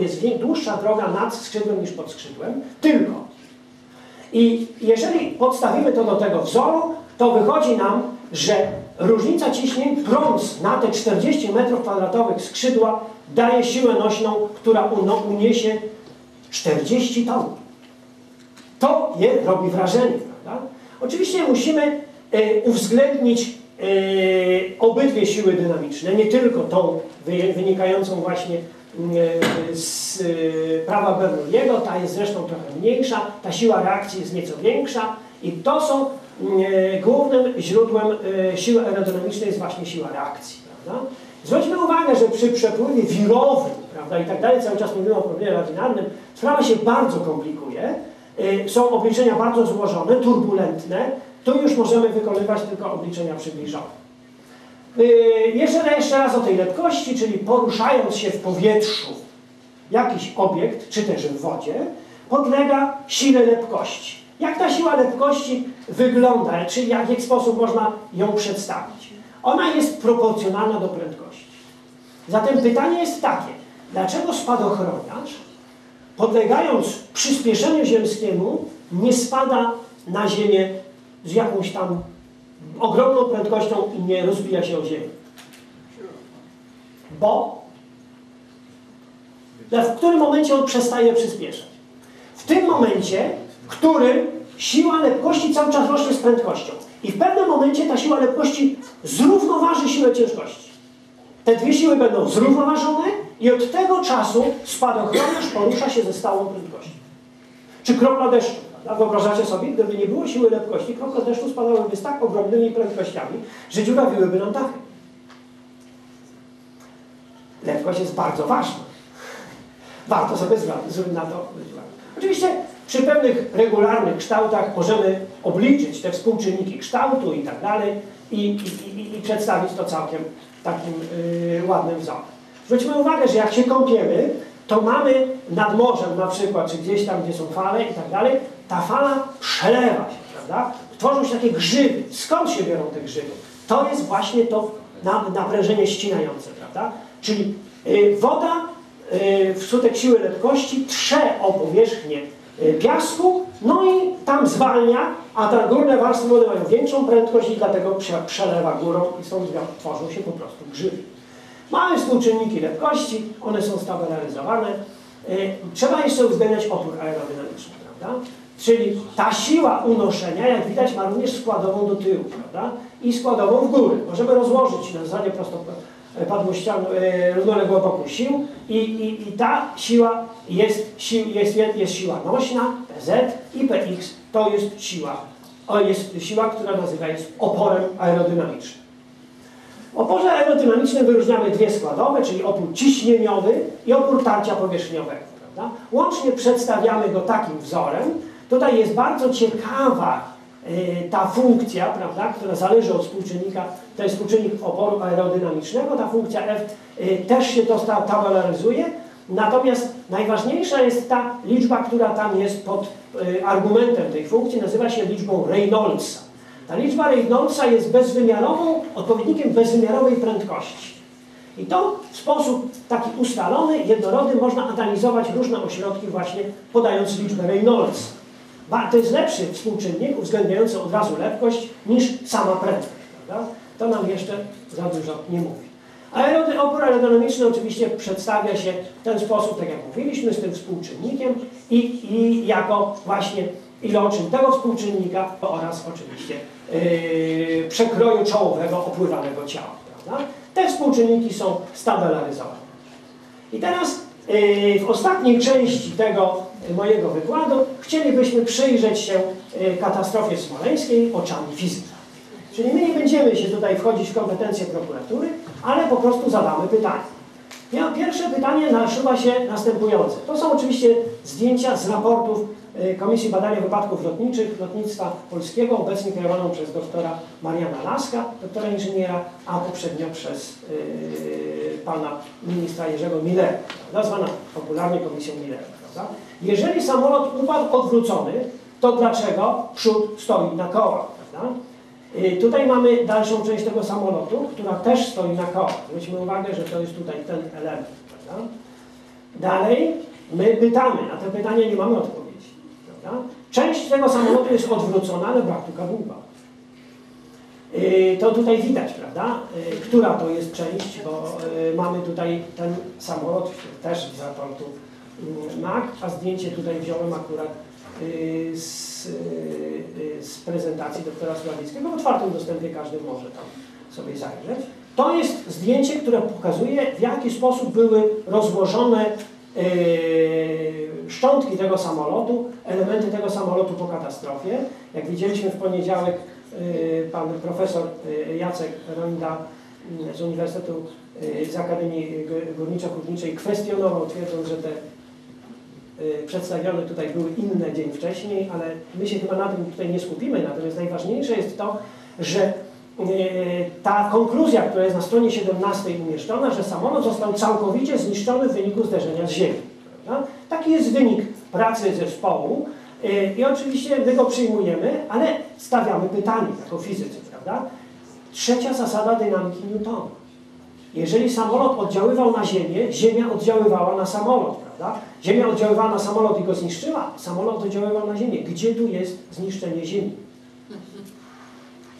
jest dłuższa droga nad skrzydłem niż pod skrzydłem, tylko. I jeżeli podstawimy to do tego wzoru, to wychodzi nam, że różnica ciśnień prąd na te 40 m2 skrzydła daje siłę nośną, która uniesie 40 ton. To je robi wrażenie, prawda? Oczywiście musimy y, uwzględnić y, obydwie siły dynamiczne, nie tylko tą wynikającą właśnie z prawa Bernoulliego, ta jest zresztą trochę mniejsza, ta siła reakcji jest nieco większa i to są głównym źródłem siły aerodynamicznej jest właśnie siła reakcji, prawda? Zwróćmy uwagę, że przy przepływie wirowym, prawda, i tak dalej, cały czas mówimy o problemie ordynarnym, sprawa się bardzo komplikuje, są obliczenia bardzo złożone, turbulentne, tu już możemy wykonywać tylko obliczenia przybliżone. Y, jeszcze, jeszcze raz o tej lepkości, czyli poruszając się w powietrzu jakiś obiekt, czy też w wodzie, podlega sile lepkości. Jak ta siła lepkości wygląda, czy w jaki sposób można ją przedstawić? Ona jest proporcjonalna do prędkości. Zatem pytanie jest takie, dlaczego spadochroniarz podlegając przyspieszeniu ziemskiemu, nie spada na ziemię z jakąś tam ogromną prędkością i nie rozbija się o ziemię. Bo w którym momencie on przestaje przyspieszać? W tym momencie, w którym siła lepkości cały czas rośnie z prędkością. I w pewnym momencie ta siła lepkości zrównoważy siłę ciężkości. Te dwie siły będą zrównoważone i od tego czasu spadochroniarz porusza się ze stałą prędkością. Czy kropla deszczu. Prawda? Wyobrażacie sobie, gdyby nie było siły lepkości, kropla deszczu spadałyby z tak ogromnymi prędkościami, że dziurawiłyby nam dachy. Lepkość jest bardzo ważna. Warto sobie na to zwrócić uwagę. Oczywiście przy pewnych regularnych kształtach możemy obliczyć te współczynniki kształtu i tak dalej i, i, i, i przedstawić to całkiem takim yy, ładnym wzorem. Zwróćmy uwagę, że jak się kąpiemy, to mamy nad morzem na przykład, czy gdzieś tam, gdzie są fale i tak dalej, ta fala przelewa się, prawda? Tworzą się takie grzyby. Skąd się biorą te grzyby? To jest właśnie to naprężenie ścinające, prawda? Czyli yy, woda yy, wskutek siły lepkości trze o powierzchnię yy, piasku, no i tam zwalnia, a te górne warstwy wody mają większą prędkość i dlatego przelewa górą i stąd tworzą się po prostu grzyby. Mamy współczynniki lepkości, one są stabilizowane. Y, trzeba jeszcze uwzględniać opór aerodynamiczny, prawda? Czyli ta siła unoszenia, jak widać, ma również składową do tyłu, prawda? I składową w górę. Możemy rozłożyć na zasadzie prostopadłościaną, e, równoległą wokół sił i, i, i ta siła jest, jest, jest siła nośna, PZ i PX to jest siła, o, jest siła, która nazywa jest oporem aerodynamicznym. W oporze aerodynamicznym wyróżniamy dwie składowe, czyli opór ciśnieniowy i opór tarcia powierzchniowego. Prawda? Łącznie przedstawiamy go takim wzorem. Tutaj jest bardzo ciekawa y, ta funkcja, prawda, która zależy od współczynnika, to jest współczynnik oporu aerodynamicznego, ta funkcja F y, też się to tabelaryzuje, natomiast najważniejsza jest ta liczba, która tam jest pod y, argumentem tej funkcji, nazywa się liczbą Reynoldsa. Ta liczba Reynoldsa jest bezwymiarową, odpowiednikiem bezwymiarowej prędkości. I to w sposób taki ustalony, jednorodny można analizować różne ośrodki właśnie podając liczbę Reynoldsa. To jest lepszy współczynnik uwzględniający od razu lepkość niż sama prędkość. Prawda? To nam jeszcze za dużo nie mówi. Aerody, opór aerodynamiczny oczywiście przedstawia się w ten sposób, tak jak mówiliśmy, z tym współczynnikiem i, i jako właśnie iloczyn tego współczynnika oraz oczywiście yy, przekroju czołowego opływanego ciała. Prawda? Te współczynniki są stabelaryzowane. I teraz yy, w ostatniej części tego mojego wykładu chcielibyśmy przyjrzeć się yy, katastrofie smoleńskiej oczami fizyka. Czyli my nie będziemy się tutaj wchodzić w kompetencje prokuratury, ale po prostu zadamy pytanie. Pierwsze pytanie nasuwa się następujące. To są oczywiście zdjęcia z raportów y, Komisji Badania Wypadków Lotniczych Lotnictwa Polskiego, obecnie kierowaną przez doktora Mariana Laska, doktora inżyniera, a poprzednio przez yy, pana ministra Jerzego Millera, nazwana popularnie Komisją Millera. Prawda? Jeżeli samolot upadł odwrócony, to dlaczego przód stoi na kołach? Prawda? Y, tutaj mamy dalszą część tego samolotu, która też stoi na kołach. Zwróćmy uwagę, że to jest tutaj ten element. Prawda? Dalej my pytamy, na te pytania nie mamy odpowiedzi. Prawda? Część tego samolotu jest odwrócona, ale brak tu kadłuba. Yy, to tutaj widać, prawda, yy, która to jest część, bo mamy tutaj ten samolot też z raportu MAC, a zdjęcie tutaj wziąłem akurat z, z prezentacji doktora Sławickiego. W otwartym dostępie każdy może tam sobie zajrzeć. To jest zdjęcie, które pokazuje, w jaki sposób były rozłożone szczątki tego samolotu, elementy tego samolotu po katastrofie. Jak widzieliśmy w poniedziałek, pan profesor Jacek Ronda z Uniwersytetu z Akademii Górniczo-Hutniczej kwestionował, twierdząc, że te przedstawione tutaj były inne dzień wcześniej, ale my się chyba na tym tutaj nie skupimy. Natomiast najważniejsze jest to, że ta konkluzja, która jest na stronie 17 umieszczona, że samolot został całkowicie zniszczony w wyniku zderzenia z ziemią. Prawda? Taki jest wynik pracy zespołu i oczywiście my go przyjmujemy, ale stawiamy pytanie jako fizycy, prawda? Trzecia zasada dynamiki Newtona. Jeżeli samolot oddziaływał na Ziemię, Ziemia oddziaływała na samolot, prawda? Ziemia oddziaływała na samolot i go zniszczyła, samolot oddziaływał na Ziemię. Gdzie tu jest zniszczenie Ziemi?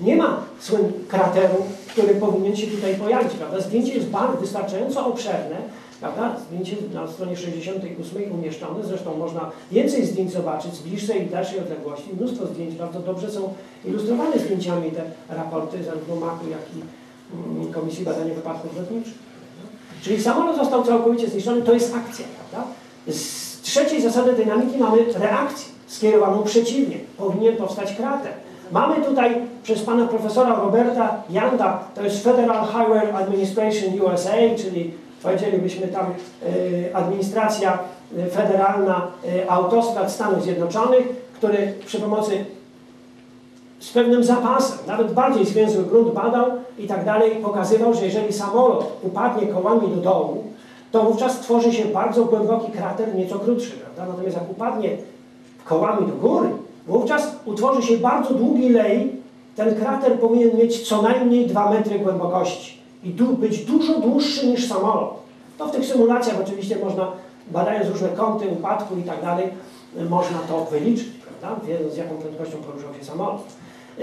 Nie ma słyn krateru, który powinien się tutaj pojawić, prawda? Zdjęcie jest bardzo wystarczająco obszerne, prawda? Zdjęcie na stronie 68 umieszczone, zresztą można więcej zdjęć zobaczyć z bliższej i dalszej odległości. Mnóstwo zdjęć, bardzo dobrze są ilustrowane zdjęciami te raporty zarówno MAK-u, jak i mm, Komisji Badania Wypadków Lotniczych. Czyli samolot został całkowicie zniszczony, to jest akcja, prawda? Z trzeciej zasady dynamiki mamy reakcję skierowaną przeciwnie. Powinien powstać krater. Mamy tutaj przez pana profesora Roberta Yanda, to jest Federal Highway Administration USA, czyli powiedzielibyśmy tam y, administracja y, federalna y, autostrad Stanów Zjednoczonych, który przy pomocy z pewnym zapasem, nawet bardziej zwięzły grunt badał i tak dalej, pokazywał, że jeżeli samolot upadnie kołami do dołu, to wówczas tworzy się bardzo głęboki krater, nieco krótszy, prawda? Natomiast jak upadnie kołami do góry, wówczas utworzy się bardzo długi lej, ten krater powinien mieć co najmniej 2 metry głębokości i być dużo dłuższy niż samolot. To w tych symulacjach oczywiście można, badając różne kąty upadku i tak dalej, można to wyliczyć, prawda? wiedząc z jaką prędkością poruszał się samolot.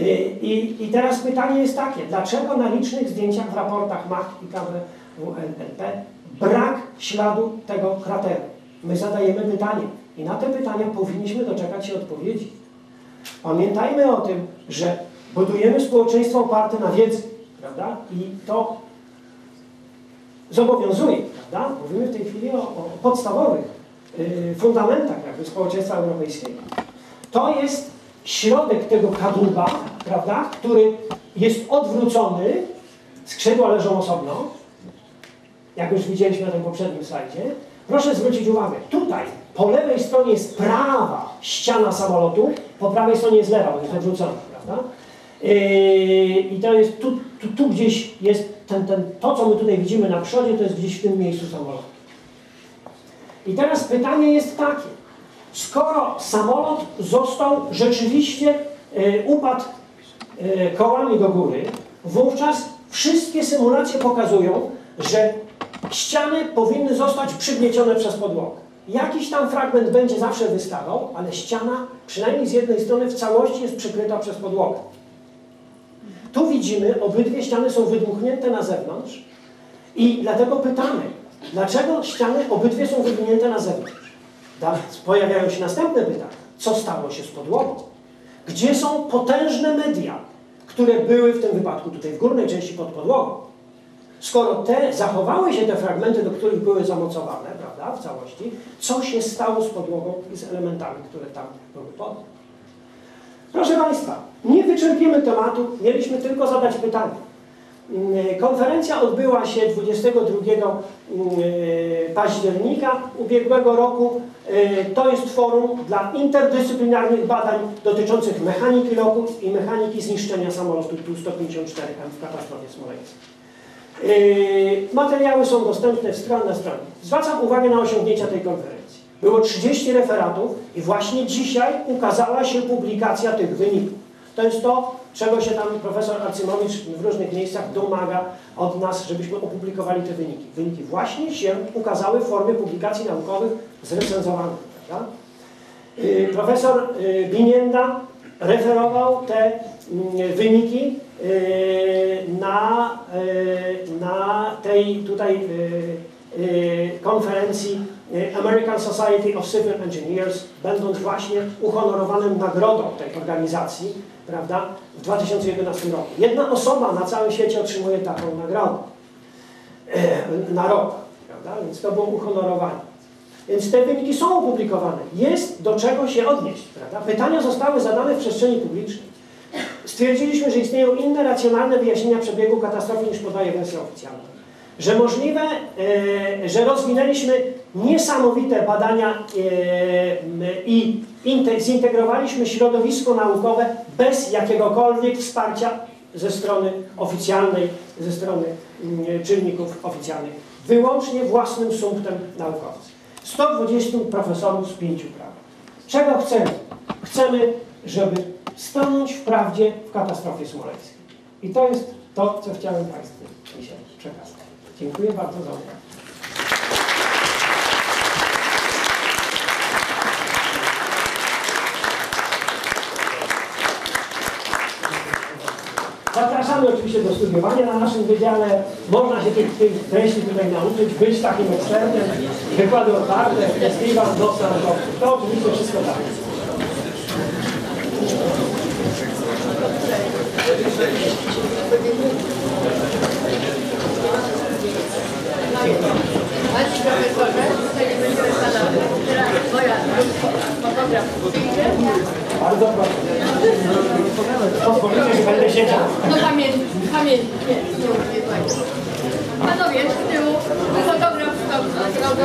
Y, I, I teraz pytanie jest takie, dlaczego na licznych zdjęciach w raportach MAC i KWLP brak śladu tego krateru? My zadajemy pytanie i na te pytania powinniśmy doczekać się odpowiedzi. Pamiętajmy o tym, że budujemy społeczeństwo oparte na wiedzy, prawda? I to zobowiązuje, prawda? Mówimy w tej chwili o, o podstawowych yy, fundamentach jakby społeczeństwa europejskiego. To jest środek tego kadłuba, prawda? Który jest odwrócony, skrzydła leżą osobno, jak już widzieliśmy na tym poprzednim slajdzie. Proszę zwrócić uwagę, tutaj po lewej stronie jest prawa ściana samolotu, po prawej stronie jest lewa, bo jest odwrócona, prawda? Yy, I to jest tu, tu, tu gdzieś jest ten, ten, to, co my tutaj widzimy na przodzie, to jest gdzieś w tym miejscu samolotu. I teraz pytanie jest takie. Skoro samolot został rzeczywiście yy, upadł yy, kołami do góry, wówczas wszystkie symulacje pokazują, że ściany powinny zostać przygniecione przez podłogę. Jakiś tam fragment będzie zawsze wystawał, ale ściana, przynajmniej z jednej strony, w całości jest przykryta przez podłogę. Tu widzimy, obydwie ściany są wydmuchnięte na zewnątrz i dlatego pytamy, dlaczego ściany obydwie są wydmuchnięte na zewnątrz? Pojawiają się następne pytania. Co stało się z podłogą? Gdzie są potężne media, które były w tym wypadku tutaj w górnej części pod podłogą? Skoro te zachowały się te fragmenty, do których były zamocowane, prawda, w całości, co się stało z podłogą i z elementami, które tam były pod? Proszę Państwa, nie wyczerpiemy tematu, mieliśmy tylko zadać pytanie. Mm, konferencja odbyła się 22 mm, października ubiegłego roku. Y, to jest forum dla interdyscyplinarnych badań dotyczących mechaniki lotów i mechaniki zniszczenia samolotu Tu-154M w katastrofie smoleńskiej. Yy, materiały są dostępne w stron na stronie. Zwracam uwagę na osiągnięcia tej konferencji. Było 30 referatów i właśnie dzisiaj ukazała się publikacja tych wyników. To jest to, czego się tam profesor Arcymowicz w różnych miejscach domaga od nas, żebyśmy opublikowali te wyniki. Wyniki właśnie się ukazały w formie publikacji naukowych zrecenzowanych. Prawda? Y, Profesor y, Binienda referował te mm, wyniki y, na, na tej tutaj konferencji American Society of Civil Engineers, będąc właśnie uhonorowanym nagrodą tej organizacji, prawda, w 2011 roku. Jedna osoba na całym świecie otrzymuje taką nagrodę e, na rok, prawda, więc to było uhonorowanie. Więc te wyniki są opublikowane. Jest do czego się odnieść. Prawda? Pytania zostały zadane w przestrzeni publicznej. Stwierdziliśmy, że istnieją inne racjonalne wyjaśnienia przebiegu katastrofy niż podaje wersja oficjalna. Że możliwe, e, że rozwinęliśmy niesamowite badania e, i inte, zintegrowaliśmy środowisko naukowe bez jakiegokolwiek wsparcia ze strony oficjalnej, ze strony mm, czynników oficjalnych. Wyłącznie własnym sumptem naukowców. 120 profesorów z pięciu praw. Czego chcemy? Chcemy, żeby stanąć w prawdzie w katastrofie smoleńskiej. I to jest to, co chciałem Państwu dzisiaj przekazać. Dziękuję bardzo za uwagę. Zapraszamy oczywiście do studiowania na naszym wydziale. Można się tych, tych treści tutaj nauczyć, być takim ekspertem. Wykłady otwarte, festiwal, noc naukowców. To oczywiście wszystko tak. Panie profesorze, tutaj będziemy pana teraz moja fotograf przyjdzie. Bardzo proszę. Pozwolicie, że będę siedział. No pamięć, pamięć, nie, nie, nie pamięć. Panowie, z tyłu, fotograf stał z przodu.